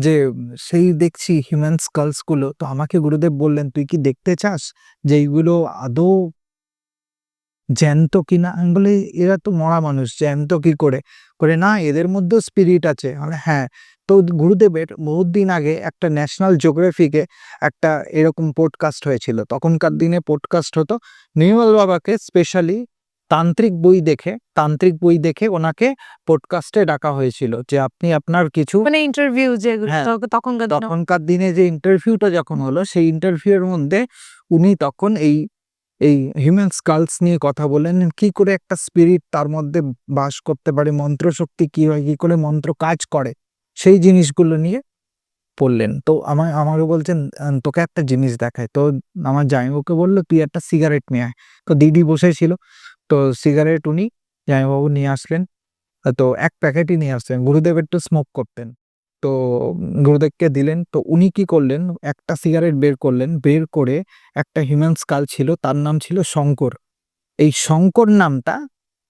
যে, সেই দেখছি হিউম্যান স্কালসগুলো। তো আমাকে গুরুদেব বললেন, তুই কি দেখতে চাস যে, এইগুলো আদৌ জ্যান্ত কিনা? আমি বলি, এরা তো মরা মানুষ, জ্যান্ত কি করে? করে না, এদের মধ্যেও স্পিরিট আছে। মানে হ্যাঁ। তো গুরুদেবের বহুত দিন আগে একটা ন্যাশনাল জিওগ্রাফিকে একটা এরকম পডকাস্ট হয়েছিল। তখনকার দিনে পডকাস্ট হতো। নির্মল বাবাকে স্পেশালি তান্ত্রিক বই দেখে তান্ত্রিক বই দেখে ওনাকে পডকাস্টে ডাকা হয়েছিল যে আপনি আপনার কিছু মানে ইন্টারভিউ যে হ্যাঁ, তখনকার দিনে। তখনকার দিনে যে ইন্টারভিউটা যখন হলো সেই ইন্টারভিউয়ের মধ্যে উনি তখন এই এই হিউম্যান স্কালস নিয়ে কথা বলেন কি করে একটা স্পিরিট তার মধ্যে বাস করতে পারে মন্ত্র শক্তি কি হয় কি করে মন্ত্র কাজ করে সেই জিনিসগুলো নিয়ে পড়লেন। তো আমার আমাকে বলছেন তোকে একটা জিনিস দেখায় তো আমার জামাইবাবুকে বলল তুই একটা সিগারেট নিয়ে আয়। তো দিদি বসেছিল তো সিগারেট উনি জামাইবাবু নিয়ে আসলেন। তো এক প্যাকেটই নিয়ে আসলেন। গুরুদেব একটু স্মোক করতেন। তো গুরুদেবকে দিলেন। তো উনি কি করলেন? একটা সিগারেট বের করলেন। বের করে একটা হিউম্যান স্কাল ছিল, তার নাম ছিল শঙ্কর। এই শঙ্কর নামটা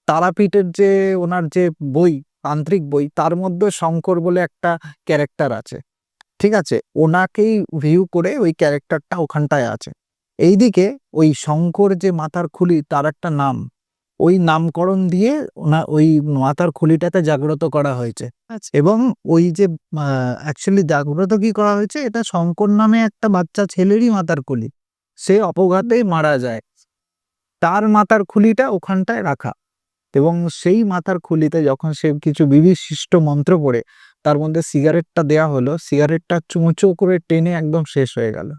তারাপীঠের যে, ওনার যে বই, তান্ত্রিক বই, তার মধ্যে শঙ্কর বলে একটা ক্যারেক্টার আছে। ঠিক আছে? ওনাকেই ভিউ করে ওই ক্যারেক্টারটা ওখানটায় আছে। এইদিকে ওই শঙ্কর যে মাথার খুলি, তার একটা নাম। ওই নামকরণ দিয়ে ওনা ওই মাথার খুলিটাতে জাগ্রত করা হয়েছে। আচ্ছা। এবং ওই যে অ্যাকচুয়ালি জাগ্রত কি করা হয়েছে? এটা শঙ্কর নামে একটা বাচ্চা ছেলেরই মাথার খুলি। সে অপঘাতেই মারা যায়। তার মাথার খুলিটা ওখানটায় রাখা। এবং সেই মাথার খুলিতে যখন সে কিছু বিবিশিষ্ট মন্ত্র পড়ে তার মধ্যে সিগারেটটা দেয়া হলো। সিগারেটটা চুমুচু করে টেনে একদম শেষ হয়ে গেল।